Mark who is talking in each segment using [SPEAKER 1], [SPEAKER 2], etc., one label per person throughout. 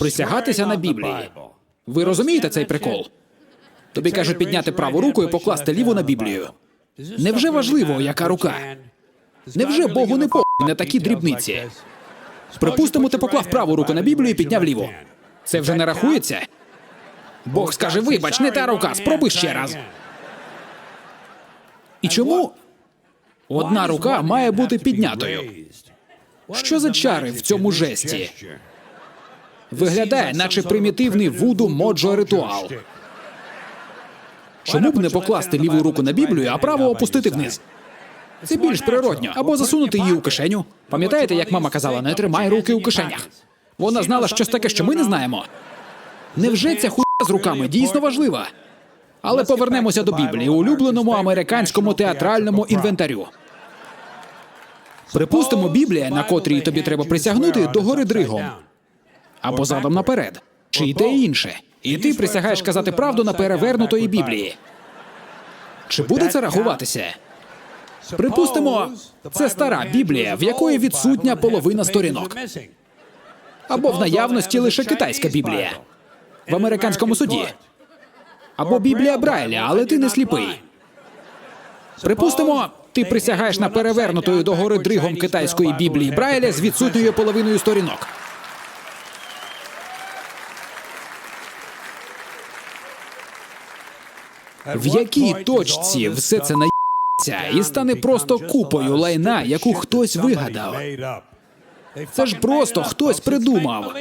[SPEAKER 1] Присягатися на Біблії. Ви розумієте цей прикол? Тобі кажуть підняти праву руку і покласти ліву на Біблію. Невже важливо, яка рука? Невже Богу не по на такі дрібниці? Припустимо, ти поклав праву руку на Біблію і підняв ліву. Це вже не рахується? Бог скаже: вибач, не та рука, спробуй ще раз. І чому одна рука має бути піднятою? Що за чари в цьому жесті? Виглядає, наче примітивний вуду моджо ритуал. Чому б не покласти ліву руку на Біблію, а праву опустити вниз? Це більш природньо. Або засунути її у кишеню. Пам'ятаєте, як мама казала, не тримай руки у кишенях. Вона знала щось таке, що ми не знаємо. Невже ця хуйня з руками дійсно важлива? Але повернемося до Біблії, улюбленому американському театральному інвентарю. Припустимо, Біблія, на котрій тобі треба присягнути, догори дригом або задом наперед, чи й те і інше. І ти присягаєш казати правду на перевернутої Біблії. Чи буде це рахуватися? Припустимо, це стара Біблія, в якої відсутня половина сторінок, або в наявності лише китайська Біблія в американському суді, або Біблія Брайля, але ти не сліпий. Припустимо, ти присягаєш на перевернутою догори дригом китайської Біблії Брайля з відсутньою половиною сторінок. В якій точці все це наїться і стане просто купою лайна, яку хтось вигадав. Це ж просто хтось придумав.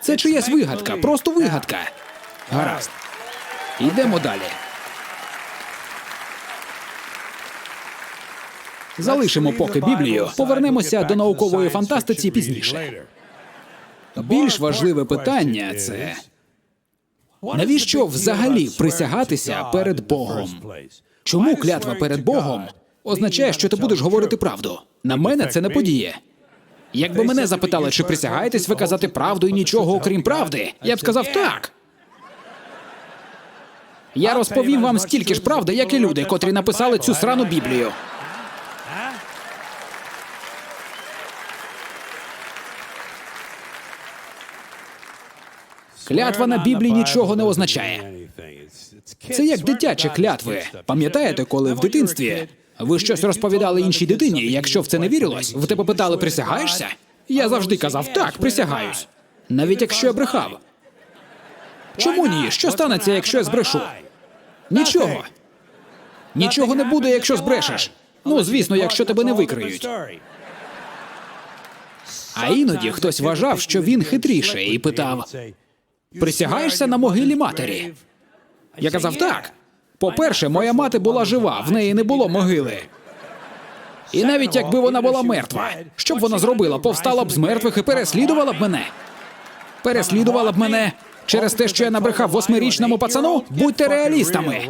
[SPEAKER 1] Це чиясь вигадка, просто вигадка. Гаразд. Йдемо далі. Залишимо поки Біблію, повернемося до наукової фантастиці пізніше. Більш важливе питання це навіщо взагалі присягатися перед Богом? Чому клятва перед Богом означає, що ти будеш говорити правду? На мене це не подіє. Якби мене запитали, чи присягаєтесь ви казати правду і нічого окрім правди, я б сказав так. Я розповім вам стільки ж правди, як і люди, котрі написали цю срану Біблію. Клятва на Біблії нічого не означає. Це як дитячі клятви. Пам'ятаєте, коли в дитинстві ви щось розповідали іншій дитині, і якщо в це не вірилось, в тебе питали, присягаєшся? Я завжди казав так, присягаюсь. Навіть якщо я брехав. Чому ні? Що станеться, якщо я збрешу? Нічого. Нічого не буде, якщо збрешеш. Ну, звісно, якщо тебе не викриють. А іноді хтось вважав, що він хитріший, і питав: присягаєшся на могилі матері? Я казав так. По-перше, моя мати була жива, в неї не було могили. І навіть якби вона була мертва, що б вона зробила? Повстала б з мертвих і переслідувала б мене. Переслідувала б мене через те, що я набрехав восьмирічному пацану? Будьте реалістами.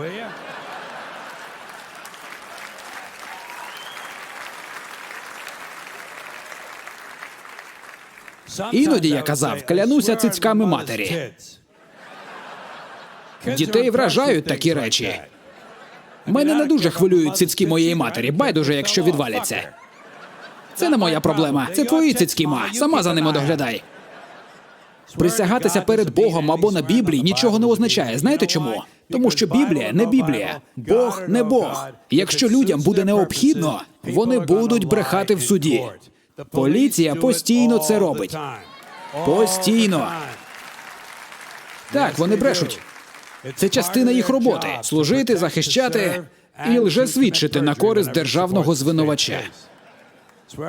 [SPEAKER 2] Іноді я казав, клянуся цицьками матері.
[SPEAKER 1] Дітей вражають такі речі. Мене не дуже хвилюють цицьки моєї матері, байдуже, якщо відваляться. Це не моя проблема. Це твої цицьки, ма. Сама за ними доглядай. Присягатися перед Богом або на Біблії нічого не означає. Знаєте чому? Тому що Біблія не Біблія, Бог не Бог. Якщо людям буде необхідно, вони будуть брехати в суді. Поліція постійно це робить. Постійно. Так, вони брешуть. Це частина їх роботи служити, захищати і лжесвідчити на користь державного звинувача.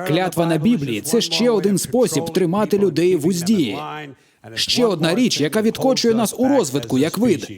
[SPEAKER 1] Клятва на Біблії це ще один спосіб тримати людей в узді. Ще одна річ, яка відкочує нас у розвитку як вид.